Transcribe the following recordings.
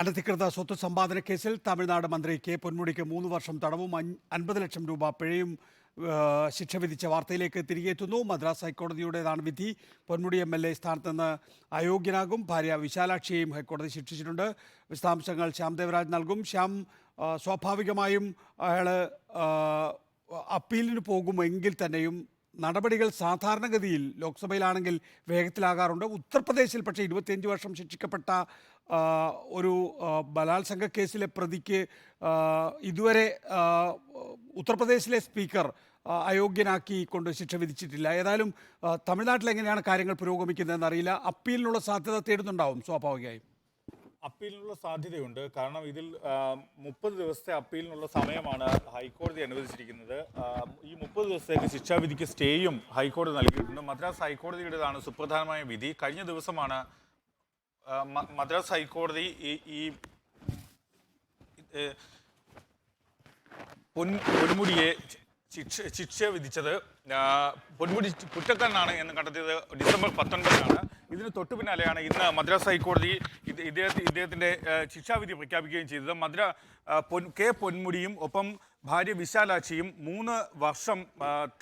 അനധികൃത സ്വത്ത് സമ്പാദന കേസിൽ തമിഴ്നാട് മന്ത്രി കെ പൊന്മുടിക്ക് മൂന്ന് വർഷം തടവും അൻപത് ലക്ഷം രൂപ പിഴയും ശിക്ഷ വിധിച്ച വാർത്തയിലേക്ക് തിരികെ എത്തുന്നു മദ്രാസ് ഹൈക്കോടതിയുടേതാണ് വിധി. പൊന്മുടി എം എൽ എ സ്ഥാനത്ത് നിന്ന് അയോഗ്യനാകും. ഭാര്യ വിശാലാക്ഷിയെയും ഹൈക്കോടതി ശിക്ഷിച്ചിട്ടുണ്ട്. വിശദാംശങ്ങൾ ശ്യാം ദേവരാജ് നൽകും. ശ്യാം സ്വാഭാവികമായും അയാൾ അപ്പീലിന് പോകുമെങ്കിൽ തന്നെയും നടപടികൾ സാധാരണഗതിയിൽ ലോക്സഭയിലാണെങ്കിൽ വേഗത്തിലാകാറുണ്ട്. ഉത്തർപ്രദേശിൽ പക്ഷേ ഇരുപത്തിയഞ്ച് വർഷം ശിക്ഷിക്കപ്പെട്ട ഒരു ബലാത്സംഗ കേസിലെ പ്രതിക്ക് ഇതുവരെ ഉത്തർപ്രദേശിലെ സ്പീക്കർ അയോഗ്യനാക്കി കൊണ്ട് ശിക്ഷ വിധിച്ചിട്ടില്ല. ഏതായാലും തമിഴ്നാട്ടിൽ എങ്ങനെയാണ് കാര്യങ്ങൾ പുരോഗമിക്കുന്നതെന്ന് അറിയില്ല. അപ്പീലിനുള്ള സാധ്യത തേടുന്നുണ്ടാവും സ്വാഭാവികമായും. അപ്പീലിനുള്ള സാധ്യതയുണ്ട്. കാരണം ഇതിൽ മുപ്പത് ദിവസത്തെ അപ്പീലിനുള്ള സമയമാണ് ഹൈക്കോടതി അനുവദിച്ചിരിക്കുന്നത്. ഈ മുപ്പത് ദിവസത്തേക്ക് ശിക്ഷാവിധിക്ക് സ്റ്റേയും ഹൈക്കോടതി നൽകിയിട്ടുണ്ട്. മദ്രാസ് ഹൈക്കോടതിയുടേതാണ് സുപ്രധാനമായ വിധി. കഴിഞ്ഞ ദിവസമാണ് മദ്രാസ് ഹൈക്കോടതി ഈ പൊൻ പൊന്മുടിയെ ശിക്ഷ ശിക്ഷ വിധിച്ചത് പൊന്മുടി കുറ്റക്കാരനാണ് എന്ന് കണ്ടെത്തിയത് ഡിസംബർ പത്തൊൻപതിനാണ്. ഇതിന് തൊട്ടു പിന്നാലെയാണ് ഇന്ന് മദ്രാസ് ഹൈക്കോടതി ഇദ്ദേഹത്തിന്റെ ഇദ്ദേഹത്തെ ഇദ്ദേഹത്തിന്റെ ശിക്ഷാവിധി പ്രഖ്യാപിക്കുകയും ചെയ്തത്. മദ്ര പൊൻ കെ പൊന്മുടിയും ഒപ്പം ഭാര്യ വിശാലാക്ഷിയും മൂന്ന് വർഷം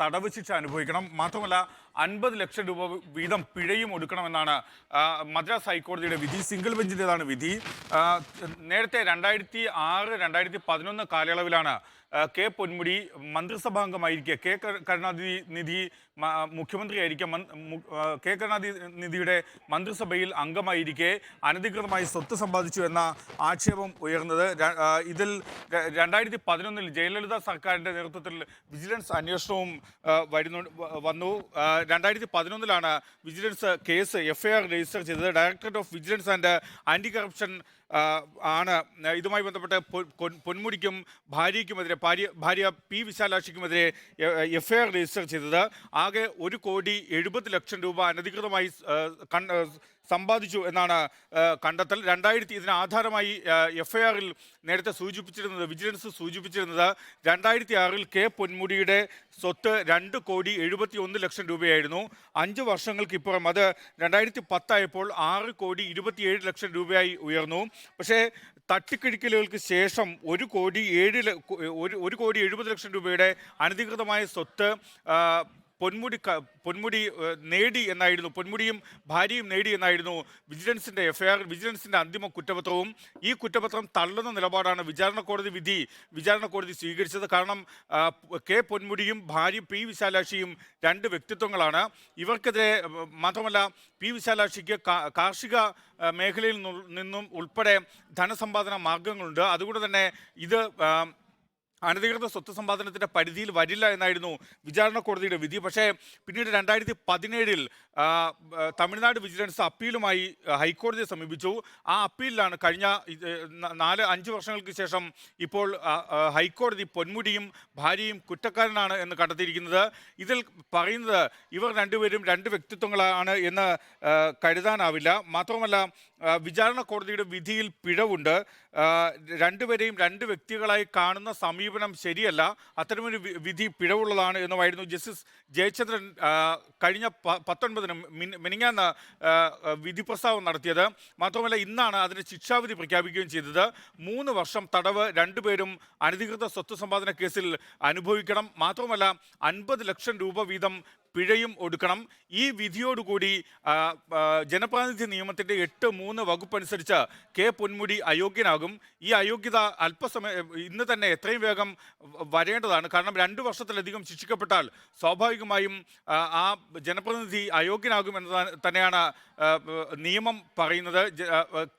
തടവ് ശിക്ഷ അനുഭവിക്കണം. മാത്രമല്ല അൻപത് ലക്ഷം രൂപ വീതം പിഴയും ഒടുക്കണമെന്നാണ് മദ്രാസ് ഹൈക്കോടതിയുടെ വിധി. സിംഗിൾ ബെഞ്ചിന്റെതാണ് വിധി. നേരത്തെ രണ്ടായിരത്തി ആറ് രണ്ടായിരത്തി പതിനൊന്ന് കാലയളവിലാണ് കെ പൊന്മുടി മന്ത്രിസഭാംഗമായിരിക്കെ. കെ കരുണാനിധി നിധി മുഖ്യമന്ത്രി മുഖ്യമന്ത്രിയായിരിക്കെ കെ കരുണാനിധി നിധിയുടെ മന്ത്രിസഭയിൽ അംഗമായിരിക്കെ അനധികൃതമായി സ്വത്ത് സമ്പാദിച്ചു എന്ന ആക്ഷേപം ഉയർന്നത്. ഇതിൽ രണ്ടായിരത്തി പതിനൊന്നിൽ ജയലളിത സർക്കാരിന്റെ നേതൃത്വത്തിൽ വിജിലൻസ് അന്വേഷണവും വരുന്നു വന്നു. രണ്ടായിരത്തി പതിനൊന്നിലാണ് വിജിലൻസ് കേസ് എഫ്ഐആർ രജിസ്റ്റർ ചെയ്തത്. Directorate of vigilance and anti corruption ആണ്. ഇതുമായി ബന്ധപ്പെട്ട് പൊന്മുടിക്കും ഭാര്യയ്ക്കുമെതിരെ ഭാര്യ ഭാര്യ പി വിശാലാക്ഷിക്കുമെതിരെ എഫ് ഐ ആർ രജിസ്റ്റർ ചെയ്തത്. ആകെ ഒരു കോടി എഴുപത് ലക്ഷം രൂപ അനധികൃതമായി സമ്പാദിച്ചു എന്നാണ് കണ്ടെത്തൽ. രണ്ടായിരത്തി ഇതിന് ആധാരമായി എഫ് ഐ ആറിൽ നേരത്തെ സൂചിപ്പിച്ചിരുന്നത് വിജിലൻസ് സൂചിപ്പിച്ചിരുന്നത് രണ്ടായിരത്തി ആറിൽ കെ പൊന്മുടിയുടെ സ്വത്ത് രണ്ട് കോടി എഴുപത്തി ഒന്ന് ലക്ഷം രൂപയായിരുന്നു. അഞ്ച് വർഷങ്ങൾക്ക് ഇപ്പുറം അത് രണ്ടായിരത്തി പത്തായപ്പോൾ ആറ് കോടി ഇരുപത്തിയേഴ് ലക്ഷം രൂപയായി ഉയർന്നു. പക്ഷേ തട്ടിക്കിഴിക്കലുകൾക്ക് ശേഷം ഒരു കോടി ഏഴ് ഒരു കോടി എഴുപത് ലക്ഷം രൂപയുടെ അനധികൃതമായ സ്വത്ത് പൊന്മുടി പൊന്മുടി നേടി എന്നായിരുന്നു. പൊന്മുടിയും ഭാര്യയും നേടി എന്നായിരുന്നു വിജിലൻസിന്റെ എഫ്ഐആർ വിജിലൻസിന്റെ അന്തിമ കുറ്റപത്രവും. ഈ കുറ്റപത്രം തള്ളുന്ന നിലപാടാണ് വിചാരണ കോടതി വിധി. വിചാരണ കോടതി സ്വീകരിച്ചത് കാരണം കെ പൊന്മുടിയും ഭാര്യ പി വിശാലാക്ഷിയും രണ്ട് വ്യക്തിത്വങ്ങളാണ്. ഇവർക്കെതിരെ മാത്രമല്ല പി വിശാലാക്ഷിക്ക് കാർഷിക മേഖലയിൽ നിന്നും ഉൾപ്പെടെ ധനസമ്പാദന മാർഗങ്ങളുണ്ട് അതുകൊണ്ട് തന്നെ ഇത് അനധികൃത സ്വത്ത് സമ്പാദനത്തിന്റെ പരിധിയിൽ വരില്ല എന്നായിരുന്നു വിചാരണ കോടതിയുടെ വിധി. പക്ഷേ പിന്നീട് രണ്ടായിരത്തി പതിനേഴിൽ തമിഴ്നാട് വിജിലൻസ് അപ്പീലുമായി ഹൈക്കോടതിയെ സമീപിച്ചു. ആ അപ്പീലിലാണ് കഴിഞ്ഞ നാല് അഞ്ച് വർഷങ്ങൾക്ക് ശേഷം ഇപ്പോൾ ഹൈക്കോടതി പൊന്മുടിയും ഭാര്യയും കുറ്റക്കാരനാണ് എന്ന് കണ്ടെത്തിയിരിക്കുന്നത്. ഇതിൽ പറയുന്നത് ഇവർ രണ്ടുപേരും രണ്ട് വ്യക്തിത്വങ്ങളാണ് എന്ന് കരുതാനാവില്ല. മാത്രമല്ല വിചാരണ കോടതിയുടെ വിധിയിൽ പിഴവുണ്ട്. രണ്ടുപേരെയും രണ്ട് വ്യക്തികളായി കാണുന്ന സമീപനം ശരിയല്ല. അത്തരമൊരു വിധി പിഴവുള്ളതാണ് എന്നുമായിരുന്നു ജസ്റ്റിസ് ജയചന്ദ്രൻ കഴിഞ്ഞ പത്തൊൻപതിന് മിനി- മിനിങ്ങാന്ന് വിധി പ്രസ്താവം നടത്തിയത്. മാത്രമല്ല ഇന്നാണ് അതിന് ശിക്ഷാവിധി പ്രഖ്യാപിക്കുകയും ചെയ്തത്. മൂന്ന് വർഷം തടവ് രണ്ടുപേരും അനധികൃത സ്വത്ത് സമ്പാദന കേസിൽ അനുഭവിക്കണം. മാത്രമല്ല അൻപത് ലക്ഷം രൂപ വീതം പിഴയും ഒടുക്കണം. ഈ വിധിയോടുകൂടി ജനപ്രാതിനിധ്യ നിയമത്തിന്റെ എട്ട് മൂന്ന് വകുപ്പ് അനുസരിച്ച് കെ പൊന്മുടി അയോഗ്യനാകും. ഈ അയോഗ്യത അല്പസമയം ഇന്ന് തന്നെ എത്രയും വേഗം വരേണ്ടതാണ്. കാരണം രണ്ട് വർഷത്തിലധികം ശിക്ഷിക്കപ്പെട്ടാൽ സ്വാഭാവികമായും ആ, ജനപ്രതിനിധി അയോഗ്യനാകും എന്നതാണ് തന്നെയാണ് നിയമം പറയുന്നത്.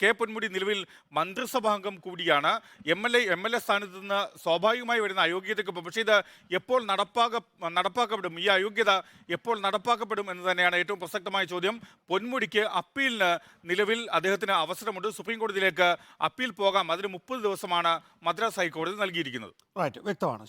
കെ പൊന്മുടി നിലവിൽ മന്ത്രിസഭാംഗം കൂടിയാണ്. M L A M L A സ്ഥാനത്ത് നിന്ന് സ്വാഭാവികമായി വരുന്ന അയോഗ്യതയ്ക്ക് പക്ഷേ ഇത് എപ്പോൾ നടപ്പാക നടപ്പാക്കപ്പെടും? ഈ അയോഗ്യത എപ്പോൾ നടപ്പാക്കപ്പെടും എന്ന് തന്നെയാണ് ഏറ്റവും പ്രസക്തമായ ചോദ്യം. പൊന്മുടിക്ക് അപ്പീലിന് നിലവിൽ അദ്ദേഹത്തിന് അവസരമുണ്ട്. സുപ്രീം കോടതിയിലേക്ക് അപ്പീൽ പോകാം. അതിന് മുപ്പത് ദിവസമാണ് മദ്രാസ് ഹൈക്കോടതി നൽകിയിരിക്കുന്നത്. റൈറ്റ് വ്യക്തമാണ്.